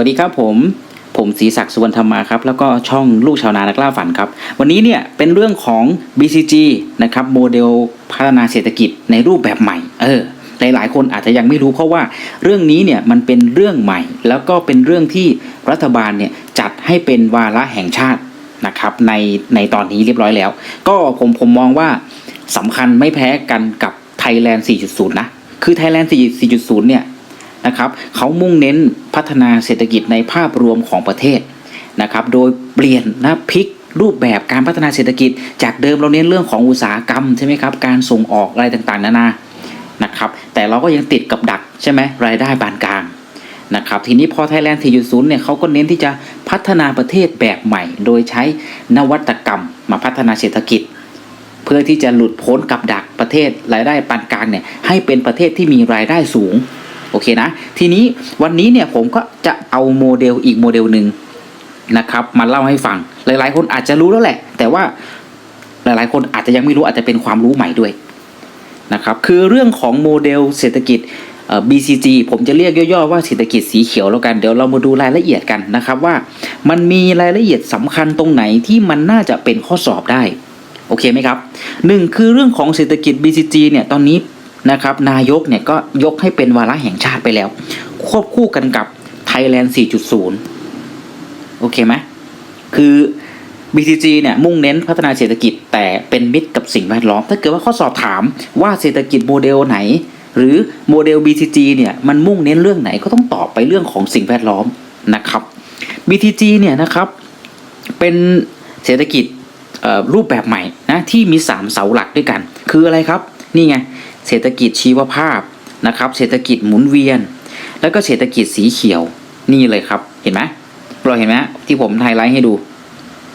วัสดีครับผม ผมศรีศักดิ์สุวรรณธรรมาครับ แล้วก็ช่องลูกชาวนานักล่าฝันครับ วันนี้เนี่ยเป็นเรื่องของ BCG นะครับโมเดลพัฒนาเศรษฐกิจในรูปแบบใหม่ เออหลายๆคนอาจจะยังไม่รู้เพราะว่าเรื่องนี้เนี่ยมันเป็นเรื่องใหม่ แล้วก็เป็นเรื่องที่รัฐบาลเนี่ยจัดให้เป็นวาระแห่งชาตินะครับในในตอนนี้เรียบร้อยแล้ว ก็ผมผมมองว่าสำคัญไม่แพ้กันกับ Thailand 4.0 นะ คือ Thailand 4.0 เนี่ย นะครับเขามุ่งเน้นพัฒนาเศรษฐกิจในภาพรวมของประเทศนะครับ โดยเปลี่ยนนะพลิกรูปแบบการพัฒนาเศรษฐกิจ จากเดิมเราเน้นเรื่องของอุตสาหกรรมใช่ไหมครับการส่งออกอะไรต่างๆ นานานะครับแต่เราก็ยังติดกับดักใช่ไหมรายได้ปานกลางนะครับทีนี้พอ Thailand 4.0เนี่ยเขาก็เน้นที่จะพัฒนาประเทศแบบใหม่ โดยใช้นวัตกรรมมาพัฒนาเศรษฐกิจ เพื่อที่จะหลุดพ้นกับดักประเทศรายได้ปานกลางเนี่ยให้เป็นประเทศที่มีรายได้สูง โอเคนะ ทีนี้วันนี้เนี่ยผมก็จะเอาโมเดลอีกโมเดลหนึ่งนะครับมาเล่าให้ฟัง หลาย ๆ คนอาจจะรู้แล้วแหละ แต่ว่าหลาย ๆ คนอาจจะยังไม่รู้อาจจะเป็นความรู้ใหม่ด้วยนะครับ คือเรื่องของโมเดลเศรษฐกิจ BCG ผมจะเรียกย่อ ๆ ว่าเศรษฐกิจสีเขียวแล้วกัน เดี๋ยวเรามาดูรายละเอียดกันนะครับว่ามันมีรายละเอียดสำคัญตรงไหนที่มันน่าจะเป็นข้อสอบได้ โอเคไหมครับหนึ่งคือเรื่องของเศรษฐกิจ BCG เนี่ยตอนนี้ นะครับ นายกเนี่ยก็ยกให้เป็นวาระแห่งชาติไปแล้ว ควบคู่กันกับ Thailand 4.0 โอเคไหมคือ BCG เนี่ยมุ่งเน้นพัฒนาเศรษฐกิจแต่เป็นมิตรกับสิ่งแวดล้อม ถ้าเกิดว่าข้อสอบถามว่าเศรษฐกิจโมเดลไหน หรือโมเดล BCG เนี่ยมันมุ่งเน้นเรื่องไหนก็ต้องตอบไปเรื่องของสิ่งแวดล้อมนะครับ BCG เนี่ยนะครับเป็นเศรษฐกิจรูปแบบใหม่นะที่มี 3 เสาหลักด้วยกัน คืออะไรครับ นี่ไง เศรษฐกิจชีวภาพนะครับ เศรษฐกิจหมุนเวียน แล้วก็เศรษฐกิจสีเขียวนี่เลยครับ เห็นไหมเราเห็นไหมที่ผมไฮไลท์ให้ดู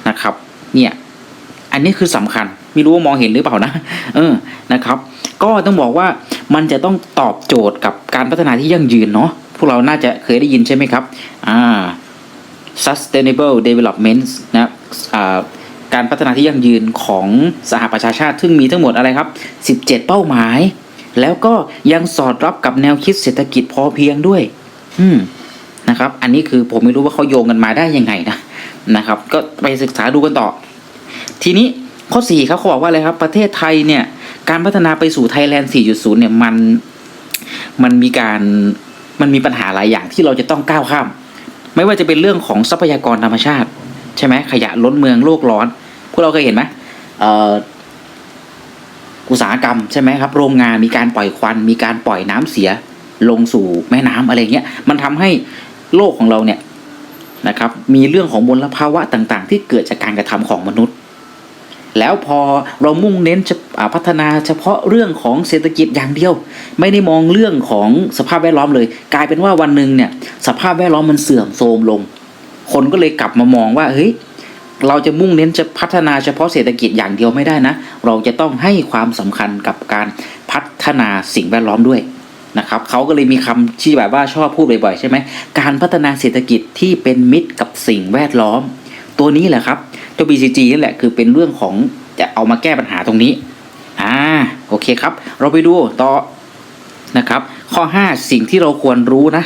นะครับ เนี่ย อันนี้คือสำคัญ ไม่รู้ว่ามองเห็นหรือเปล่านะ เออนะครับ ก็ต้องบอกว่ามันจะต้องตอบโจทย์กับการพัฒนาที่ยั่งยืนเนาะพวกเราน่าจะเคยได้ยินใช่ไหมครับอ่า sustainable development นะอ่าการพัฒนาที่ยั่งยืนของสหประชาชาติ ซึ่งมีทั้งหมดอะไรครับ 17 เป้าหมาย แล้วก็ยังสอดรับกับแนวคิดเศรษฐกิจพอเพียงด้วย อืมนะครับ อันนี้คือผมไม่รู้ว่าเขาโยงกันมาได้ยังไงนะนะครับ ก็ไปศึกษาดูกันต่อ ทีนี้ข้อ4ครับเขาบอกว่าอะไรครับ ประเทศไทยเนี่ย การพัฒนาไปสู่ Thailand 4.0 เนี่ยมันมันมีการมันมีปัญหาหลายอย่างที่เราจะต้องก้าวข้าม ไม่ว่าจะเป็นเรื่องของทรัพยากรธรรมชาติ ใช่ไหมขยะล้นเมืองโลกร้อน พวกเราเคยเห็นไหมเอ่อ อุตสาหกรรมใช่ไหมครับ โรงงานมีการปล่อยควัน มีการปล่อยน้ำเสียลงสู่แม่น้ำอะไรเงี้ย มันทำให้โลกของเราเนี่ยนะครับ มีเรื่องของมลภาวะต่างๆ ที่เกิดจากการกระทำของมนุษย์ แล้วพอเรามุ่งเน้นจะพัฒนาเฉพาะเรื่องของเศรษฐกิจอย่างเดียว ไม่ได้มองเรื่องของสภาพแวดล้อมเลย กลายเป็นว่าวันหนึ่งเนี่ยสภาพแวดล้อมมันเสื่อมโทรมลง คนก็เลยกลับมามองว่าเฮ้ย เราจะมุ่งเน้นจะพัฒนาเฉพาะเศรษฐกิจอย่างเดียวไม่ได้นะ เราจะต้องให้ความสำคัญกับการพัฒนาสิ่งแวดล้อมด้วยนะครับเขาก็เลยมีคำที่แบบว่าชอบพูดบ่อยๆใช่ไหมการพัฒนาเศรษฐกิจที่เป็นมิตรกับสิ่งแวดล้อม ตัวนี้แหละครับเจ้า BCG นี่แหละคือเป็นเรื่องของจะเอามาแก้ปัญหาตรงนี้อ่าโอเคครับ เราไปดูต่อนะครับ ข้อ 5 สิ่งที่เราควรรู้นะ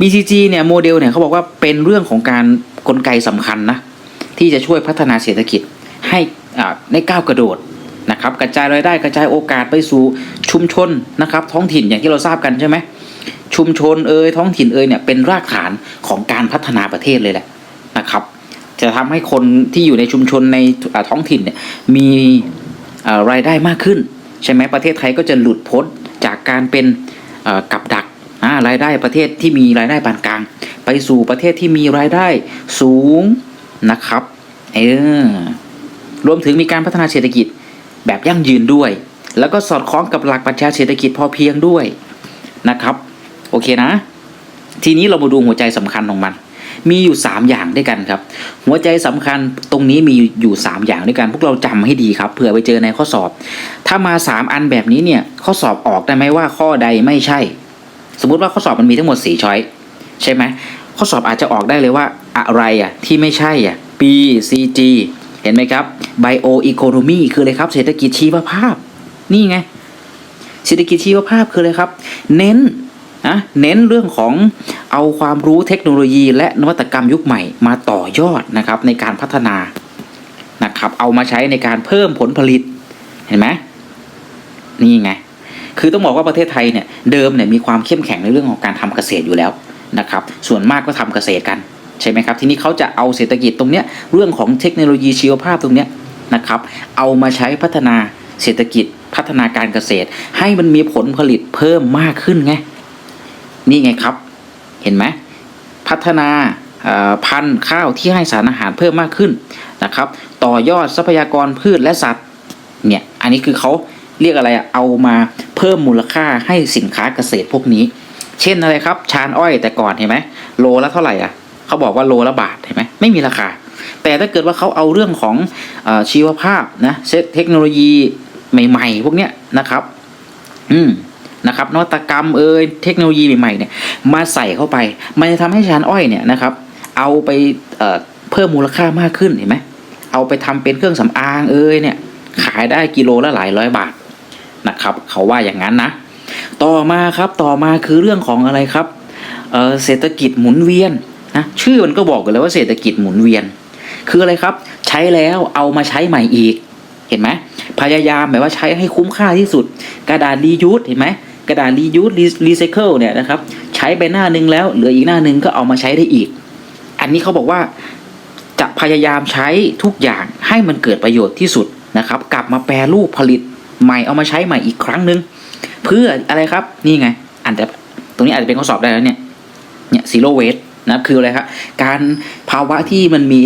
BCG เนี่ยโมเดลเนี่ยเขาบอกว่าเป็นเรื่องของการกลไกสำคัญนะ ที่จะช่วยพัฒนาเศรษฐกิจให้ในก้าวกระโดดนะครับกระจายรายได้กระจายโอกาสไปสู่ชุมชนนะครับ ท้องถิ่นอย่างที่เราทราบกันใช่ไหมชุมชนเอ่ยท้องถิ่นเอ่ยเนี่ยเป็นรากฐานของการพัฒนาประเทศเลยแหละนะครับ จะทำให้คนที่อยู่ในชุมชนในท้องถิ่นเนี่ยมีรายได้มากขึ้น ใช่ไหมประเทศไทยก็จะหลุดพ้นจากการเป็นกับดักรายได้ประเทศที่มีรายได้ปานกลาง ไปสู่ประเทศที่มีรายได้สูง นะครับเออรวมถึงมีการพัฒนาเศรษฐกิจแบบยั่งยืนด้วย แล้วก็สอดคล้องกับหลักปรัชญาเศรษฐกิจพอเพียงด้วยนะครับ โอเคนะ ทีนี้เรามาดูหัวใจสำคัญของมัน มีอยู่ 3 อย่างด้วยกันครับ หัวใจสำคัญตรงนี้มีอยู่ 3 อย่างด้วยกัน พวกเราจำให้ดีครับเผื่อไปเจอในข้อสอบ ถ้ามา 3 อันแบบนี้เนี่ยข้อสอบออกได้ไหมว่าข้อใดไม่ใช่ สมมุติว่าข้อสอบมันมีทั้งหมด4ช้อยใช่ไหม ข้อสอบอาจจะออกได้เลยว่าอะไรอะที่ไม่ใช่อะ B C G เห็นไหมครับ Bio Economy คืออะไรครับ เศรษฐกิจชีวภาพ นี่ไง เศรษฐกิจชีวภาพคืออะไรครับ เน้นนะเน้นเรื่องของเอาความรู้เทคโนโลยีและนวัตกรรมยุคใหม่มาต่อยอดนะครับในการพัฒนานะครับเอามาใช้ในการเพิ่มผลผลิตเห็นไหมนี่ไง คือต้องบอกว่าประเทศไทยเนี่ยเดิมเนี่ยมีความเข้มแข็งในเรื่องของการทำเกษตรอยู่แล้ว นะครับ ส่วนมากก็ทำเกษตรกันใช่ไหมครับทีนี้เขาจะเอาเศรษฐกิจตรงเนี้ยเรื่องของเทคโนโลยีชีวภาพตรงเนี้ยนะครับ เอามาใช้พัฒนาเศรษฐกิจพัฒนาการเกษตร ให้มันมีผลผลิตเพิ่มมากขึ้นไงนี่ไงครับ เห็นไหมพัฒนาพันธุ์ข้าวที่ให้สารอาหารเพิ่มมากขึ้นนะครับ ต่อยอดทรัพยากรพืชและสัตว์เนี่ยอันนี้คือเขาเรียกอะไรเอามาเพิ่มมูลค่าให้สินค้าเกษตรพวกนี้ เช่นอะไรครับชานอ้อยแต่ก่อนเห็นไหมโลละเท่าไหร่อะเขาบอกว่าโลละบาทเห็นไหมไม่มีราคา แต่ถ้าเกิดว่าเขาเอาเรื่องของอชีวภาพนะเทคโนโลยีใหม่ ๆ พวกเนี้ยนะครับ อืมนะครับนวัตกรรมเอ่ยเทคโนโลยีใหม่ๆเนี่ยมาใส่เข้าไป มันจะทำให้ชานอ้อยเนี่ยนะครับ เอาไปเเพิ่มมูลค่ามากขึ้นเห็นไหมเอาไปทำเป็นเครื่องสำอางเอ่ยเนี่ยขายได้กิโลละหลายร้อยบาทนะครับ เขาว่าอย่างนั้นนะ ต่อมาครับต่อมาคือเรื่องของอะไรครับเเศรษฐกิจหมุนเวียนนะชื่อมันก็บอกกันเลยว่าเศรษฐกิจหมุนเวียน คืออะไรครับ ใช้แล้วเอามาใช้ใหม่อีก เห็นไหมพยายามแบบว่าใช้ให้คุ้มค่าที่สุด กระดาษรียูสเห็นไหมกระดาษรียูสรีไซเคิลเนี่ยนะครับใช้ไปหน้านึงแล้วเหลืออีกหน้านึงก็เอามาใช้ได้อีก อันนี้เขาบอกว่าจะพยายามใช้ทุกอย่างให้มันเกิดประโยชน์ที่สุดนะครับ กลับมาแปรรูปผลิตใหม่เอามาใช้ใหม่อีกครั้งหนึ่ง เพื่ออะไรครับ นี่ไงอันแต่ตรงนี้อาจจะเป็นข้อสอบได้แล้วเนี่ย เนี่ยซีโร่เวสนะคืออะไรครับการภาวะที่มันมี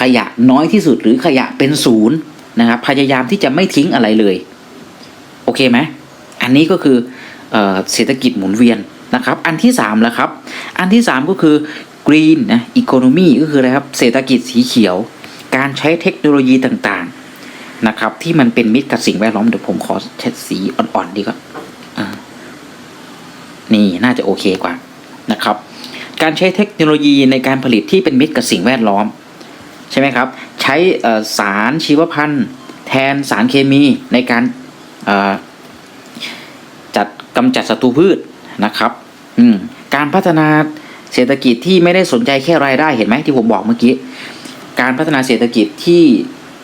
ขยะน้อยที่สุดหรือขยะเป็นศูนย์นะครับพยายามที่จะไม่ทิ้งอะไรเลย โอเคไหมอันนี้ก็คือเอเศรษฐกิจหมุนเวียนนะครับ อันที่สามแล้วครับ อันที่สามก็คือ green นะ economy ก็คืออะไรครับเศรษฐกิจสีเขียว การใช้เทคโนโลยีต่างๆนะครับที่มันเป็นมิตรกับสิ่งแวดล้อมเดี๋ยวผมขอเช็ดสีอ่อนๆดีกว่า นี่น่าจะโอเคกว่านะครับ การใช้เทคโนโลยีในการผลิตที่เป็นมิตรกับสิ่งแวดล้อม ใช่ไหมครับ ใช้สารชีวพันธุ์แทนสารเคมีในการจัดกำจัดศัตรูพืชนะครับการพัฒนาเศรษฐกิจที่ไม่ได้สนใจแค่รายได้เห็นไหมที่ผมบอกเมื่อกี้ การพัฒนาเศรษฐกิจที่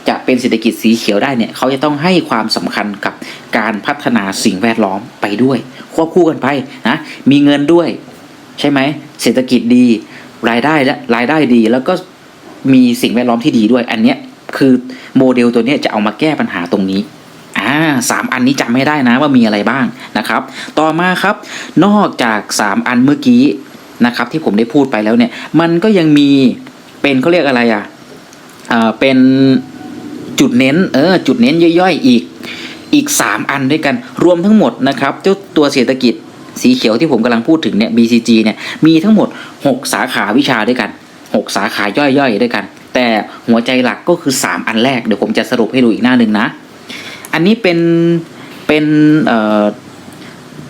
จะเป็นเศรษฐกิจสีเขียวได้เนี่ยเขาจะต้องให้ความสำคัญกับการพัฒนาสิ่งแวดล้อมไปด้วย ควบคู่กันไปนะมีเงินด้วย ใช่ไหมเศรษฐกิจดีรายได้และรายได้ดี แล้วก็มีสิ่งแวดล้อมที่ดีด้วย อันเนี้ยคือโมเดลตัวเนี้ยจะเอามาแก้ปัญหาตรงนี้อ่าสามอันนี้จำไม่ได้นะว่ามีอะไรบ้างนะครับ ต่อมาครับ นอกจากสามอันเมื่อกี้นะครับ ที่ผมได้พูดไปแล้วเนี่ย มันก็ยังมีเป็นเขาเรียกอะไรอะอ่าเป็น จุดเน้นเออจุดเน้นย่อยๆอีกอีก 3 อันด้วยกันรวมทั้งหมดนะครับเจ้าตัวเศรษฐกิจสีเขียวที่ผมกำลังพูดถึงเนี่ย BCG เนี่ยมีทั้งหมด 6 สาขาวิชาด้วยกัน 6 สาขาย่อยๆ ด้วยกัน แต่หัวใจหลักก็คือ 3 อันแรก เดี๋ยวผมจะสรุปให้ดูอีกหน้าหนึ่งนะ อันนี้เป็นเป็นเอ่อ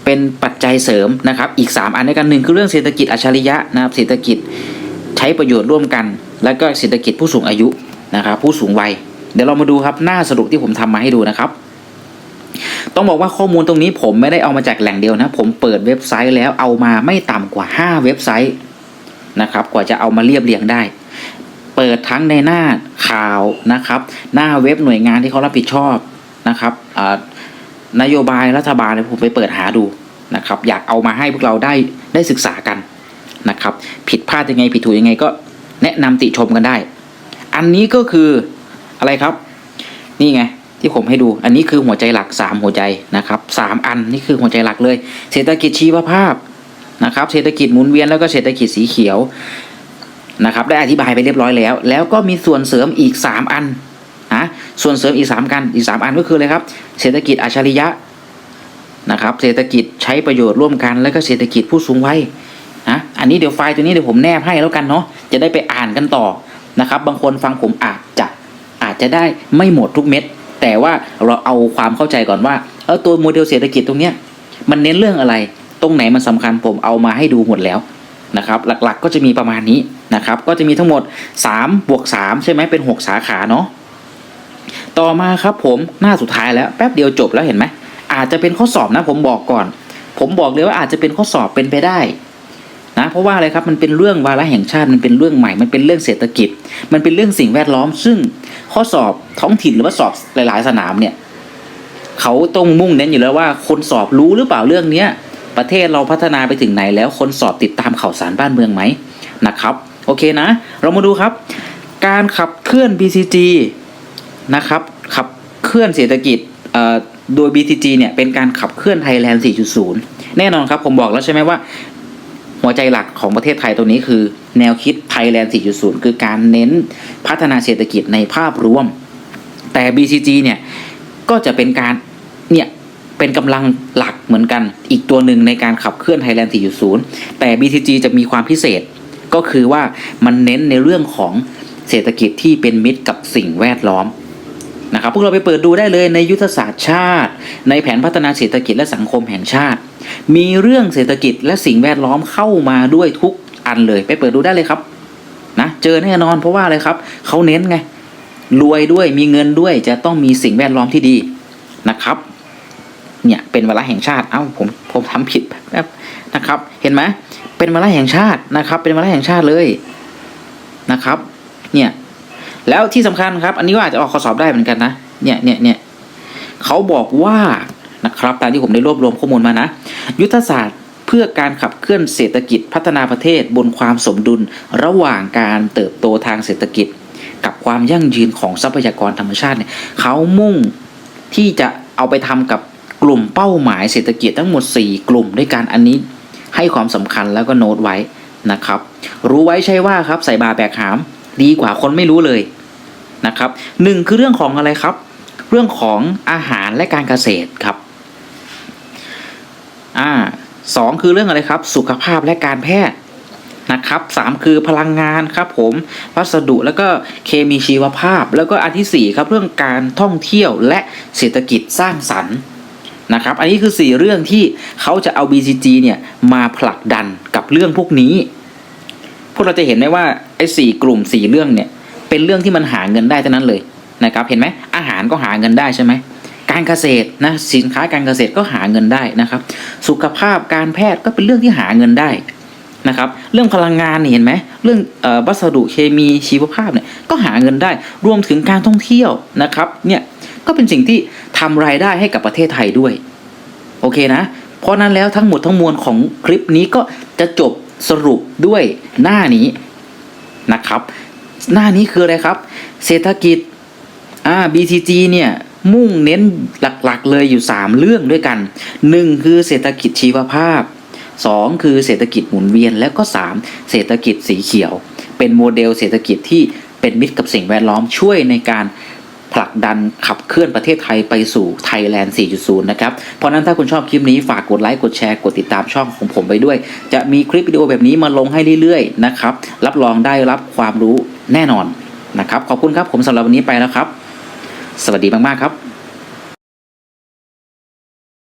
เป็นปัจจัยเสริมนะครับ อีก 3 อันด้วยกันหนึ่งคือเรื่องเศรษฐกิจอัจฉริยะนะครับเศรษฐกิจใช้ประโยชน์ร่วมกัน แล้วก็เศรษฐกิจผู้สูงอายุนะครับผู้สูงวัย เดี๋ยวเรามาดูครับหน้าสรุปที่ผมทำมาให้ดูนะครับ ต้องบอกว่าข้อมูลตรงนี้ผมไม่ได้เอามาจากแหล่งเดียวนะ ผมเปิดเว็บไซต์แล้วเอามาไม่ต่ำกว่า 5 เว็บไซต์นะครับกว่าจะเอามาเรียบเรียงได้ เปิดทั้งในหน้าข่าวนะครับ หน้าเว็บหน่วยงานที่เขารับผิดชอบนะครับนโยบายรัฐบาลนะผมไปเปิดหาดูนะครับ อยากเอามาให้พวกเราได้ได้ศึกษากันนะครับ ผิดพลาดยังไงผิดถูกยังไงก็แนะนำติชมกันได้ อันนี้ก็คือ อะไรครับ นี่ไงที่ผมให้ดู อันนี้คือหัวใจหลักสามหัวใจนะครับสามอันนี่คือหัวใจหลักเลย เศรษฐกิจชีวภาพนะครับ เศรษฐกิจหมุนเวียนแล้วก็เศรษฐกิจสีเขียวนะครับได้อธิบายไปเรียบร้อยแล้ว แล้วก็มีส่วนเสริมอีกสามอันนะส่วนเสริมอีกสามกันอีกสามอันก็คืออะไรครับ เศรษฐกิจอัจฉริยะนะครับ เศรษฐกิจใช้ประโยชน์ร่วมกันแล้วก็เศรษฐกิจผู้สูงวัยนะอันนี้เดี๋ยวไฟล์ตัวนี้เดี๋ยวผมแนบให้แล้วกันเนาะจะได้ไปอ่านกันต่อนะครับ บางคนฟังผมอาจจะ จะได้ไม่หมดทุกเม็ด แต่ว่าเราเอาความเข้าใจก่อนว่าเออตัวโมเดลเศรษฐกิจตรงเนี้ยมันเน้นเรื่องอะไร ตรงไหนมันสำคัญผมเอามาให้ดูหมดแล้วนะครับหลักๆก็จะมีประมาณนี้นะครับก็จะมีทั้งหมด3บวก3ใช่ไหมเป็น 6 สาขาเนาะต่อมาครับผมหน้าสุดท้ายแล้วแป๊บเดียวจบแล้วเห็นไหมอาจจะเป็นข้อสอบนะผมบอกก่อน ผมบอกเลยว่าอาจจะเป็นข้อสอบเป็นไปได้ นะเพราะว่าอะไรครับมันเป็นเรื่องวาระแห่งชาติมันเป็นเรื่องใหม่ มันเป็นเรื่องเศรษฐกิจ มันเป็นเรื่องสิ่งแวดล้อม ซึ่งข้อสอบท้องถิ่นหรือว่าสอบหลาย ๆ สนามเนี่ยเขาต้องมุ่งเน้นอยู่แล้วว่า คนสอบรู้หรือเปล่าเรื่องเนี้ยประเทศเราพัฒนาไปถึงไหนแล้วคนสอบติดตามข่าวสารบ้านเมืองไหมนะครับ โอเคนะ เรามาดูครับ การขับเคลื่อน BCG นะครับขับเคลื่อนเศรษฐกิจเอ่อโดย BCG เนี่ยเป็นการขับเคลื่อนไทยแลนด์ 4.0 แน่นอนครับผมบอกแล้วใช่ไหมว่า หัวใจหลักของประเทศไทยตัวนี้คือ แนวคิดไทยแลนด์ 4.0 คือการเน้นพัฒนาเศรษฐกิจในภาพรวม แต่ BCG เนี่ย ก็จะเป็นการ เนี่ย เป็นกำลังหลักเหมือนกัน อีกตัวหนึ่งในการขับเคลื่อนไทยแลนด์ 4.0 แต่ BCG จะมีความพิเศษ ก็คือว่ามันเน้นในเรื่องของเศรษฐกิจที่เป็นมิตรกับสิ่งแวดล้อม นะครับพวกเราไปเปิดดูได้เลยในยุทธศาสตร์ชาติ ในแผนพัฒนาเศรษฐกิจและสังคมแห่งชาติ มีเรื่องเศรษฐกิจและสิ่งแวดล้อมเข้ามาด้วยทุกอันเลย ไปเปิดดูได้เลยครับนะเจอแน่นอนเพราะว่าอะไรครับเขาเน้นไงรวยด้วยมีเงินด้วยจะต้องมีสิ่งแวดล้อมที่ดีนะครับเนี่ยเป็นวาระแห่งชาติเอ้าผมผมทำผิดแบบนะครับ เห็นไหมเป็นวาระแห่งชาตินะครับ เป็นวาระแห่งชาติเลยนะครับ เนี่ย แล้วที่สำคัญครับ อันนี้ก็อาจจะออกข้อสอบได้เหมือนกันนะ เนี่ยเนี่ยเนี่ยเขาบอกว่านะครับตามที่ผมได้รวบรวมข้อมูลมานะ ยุทธศาสตร์เพื่อการขับเคลื่อนเศรษฐกิจพัฒนาประเทศบนความสมดุลระหว่างการเติบโตทางเศรษฐกิจ กับความยั่งยืนของทรัพยากรธรรมชาติเนี่ยเขามุ่งที่จะเอาไปทำกับกลุ่มเป้าหมายเศรษฐกิจทั้งหมด 4 กลุ่มด้วยกันอันนี้ให้ความสำคัญแล้วก็โน้ตไว้นะครับ รู้ไว้ใช่ว่าครับใส่บาแบกหาม ดีกว่าคนไม่รู้เลยนะครับหนึ่งคือเรื่องของอะไรครับ เรื่องของอาหารและการเกษตรครับอ่าสองคือเรื่องอะไรครับ สุขภาพและการแพทย์นะครับสามคือพลังงานครับผมวัสดุแล้วก็เคมีชีวภาพ แล้วก็อันที่สี่ครับเรื่องการท่องเที่ยวและเศรษฐกิจสร้างสรรค์นะครับอันนี้คือสี่เรื่องที่เขาจะเอา BCG เนี่ยมาผลักดันกับเรื่องพวกนี้ พวกเราจะเห็นได้ว่าไอ้สี่กลุ่มสี่เรื่องเนี่ยเป็นเรื่องที่มันหาเงินได้เท่านั้นเลยนะครับเห็นไหมอาหารก็หาเงินได้ใช่ไหมการเกษตรนะสินค้าการเกษตรก็หาเงินได้นะครับ สุขภาพการแพทย์ก็เป็นเรื่องที่หาเงินได้นะครับ เรื่องพลังงานเห็นไหมเรื่องวัสดุเคมีชีวภาพเนี่ยก็หาเงินได้รวมถึงการท่องเที่ยวนะครับเนี่ยก็เป็นสิ่งที่ทำรายได้ให้กับประเทศไทยด้วย โอเคนะ เพราะนั้นแล้วทั้งหมดทั้งมวลของคลิปนี้ก็จะจบ สรุปด้วยหน้านี้นะครับ หน้านี้คืออะไรครับ เศรษฐกิจอ่า BCG เนี่ยมุ่งเน้นหลักๆ เลยอยู่ 3 เรื่องด้วยกัน 1 คือเศรษฐกิจชีวภาพ 2 คือเศรษฐกิจหมุนเวียน แล้วก็ 3 เศรษฐกิจสีเขียว เป็นโมเดลเศรษฐกิจที่เป็นมิตรกับสิ่งแวดล้อมช่วยในการ ผลักดันขับเคลื่อนประเทศไทยไปสู่ไทยแลนด์ 4.0 นะครับ เพราะนั้นถ้าคุณชอบคลิปนี้ฝากกดไลค์ กดแชร์ กดติดตามช่องของผมไปด้วย จะมีคลิปวิดีโอแบบนี้มาลงให้เรื่อยๆ นะครับ รับรองได้รับความรู้แน่นอนนะครับ ขอบคุณครับผมสำหรับวันนี้ไปแล้วครับ สวัสดีมากๆครับ